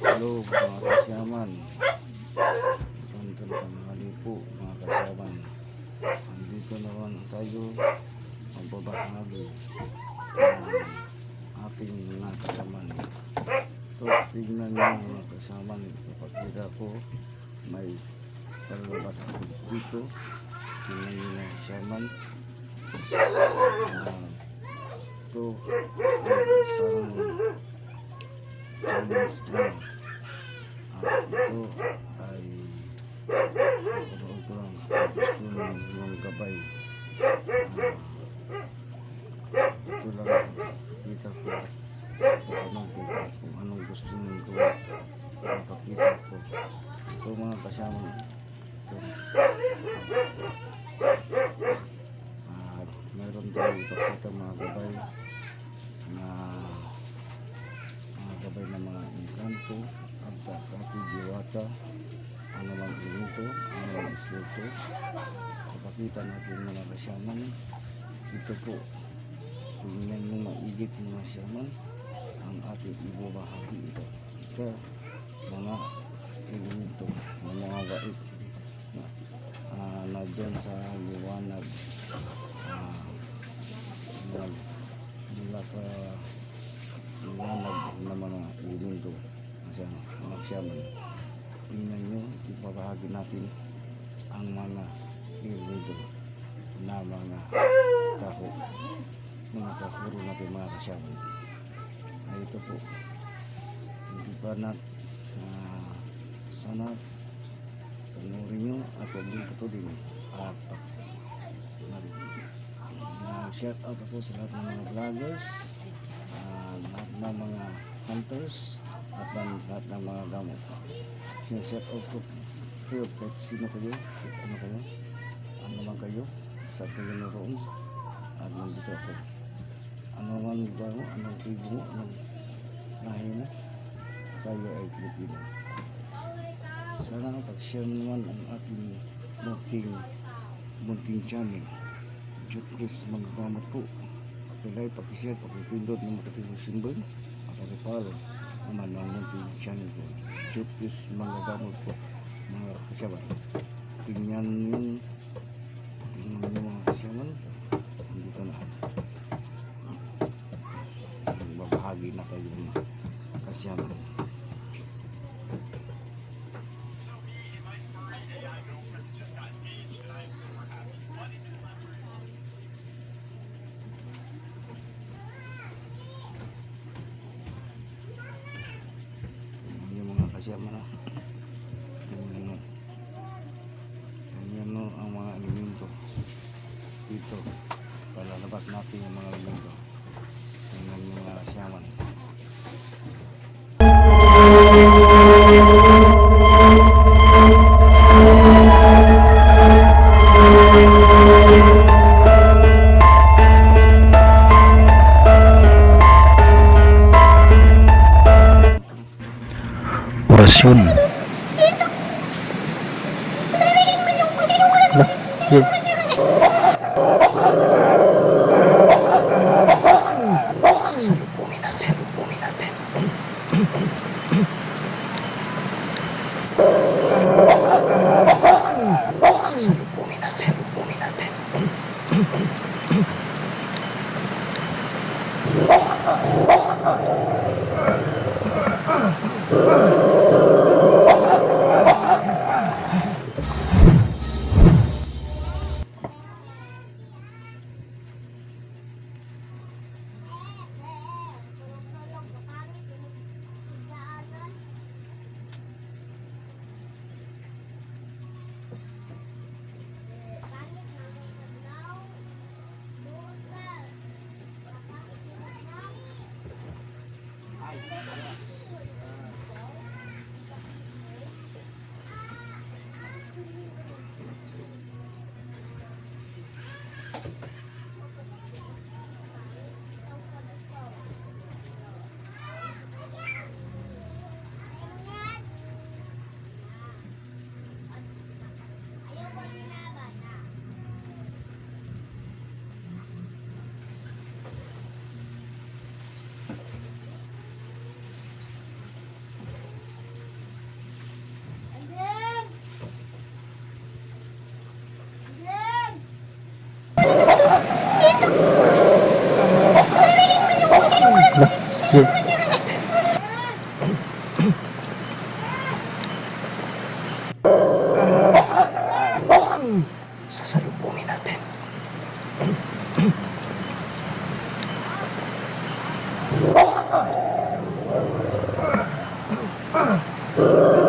Hello mga kasyaman. Magandang tanghali po mga kasyaman. Nandito naman tayo magbabahagi ng ating mga kasyaman. Ito, tignan nyo mga kasyaman. Kapagkita ko may palabas ako dito. Tignan nyo mga kasyaman. Ah, ito ay isang challenge lang. At ito ay ano lang gusto ng yung gabay. Ah, ito lang kita ko kung anong, kung anong gusto nyo gawa. Napakita ko. Ito mga kasama. Ito. At meron tayo ipakita mga gabay na mga gabay ng mga engkanto at pati ano lang ito, ano lang espiritu kapakita natin mga kasyaman. Ito po tingnan mo maigit mga kasyaman. Ang ating ibabahagi ito. Ito mga elemento mga gaib na, ah, na dyan sa liwanag. Nag, mula sa liwanag ng mga elemento kasi mga kasyaman tingnan nyo ipabahagi natin ang mga elemento na mga kaho mga kahuro natin mga kasyaman ay ito po. Hindi pa nat ah, sana panoorin nyo at huwag nyo putulin at nag shout out ako sa lahat ng mga vloggers ah, lahat ng mga hunters at ng lahat ng mga gamot. Sinashout out ko kayo kahit sino kayo. Kahit ano kayo? Ano man kayo? Sa kayo naroon at nandito ako. Ano man ba mo anong tribo mo anong lahi mo tayo ay Pilipino. Sana pag-share naman ang ating munting munting channel. Jukris magkamat po Pakilay, pakishare, pakipindot ng makatibong simbol at pakipalo naman ang munting channel ko Jukris magagamot po mga kasyaman tingnan yung tingnan yung mga kasyaman dito na. Babahagi na tayo mga kasyaman natin yung mga elemento tingnan yung mga kasyaman Orasyon. sasalubungin natin. Sasalubungin natin. Sasalubungin natin. Sasalubungin natin. Sasalubungin natin. Shit. Sasalubungin natin. Uh.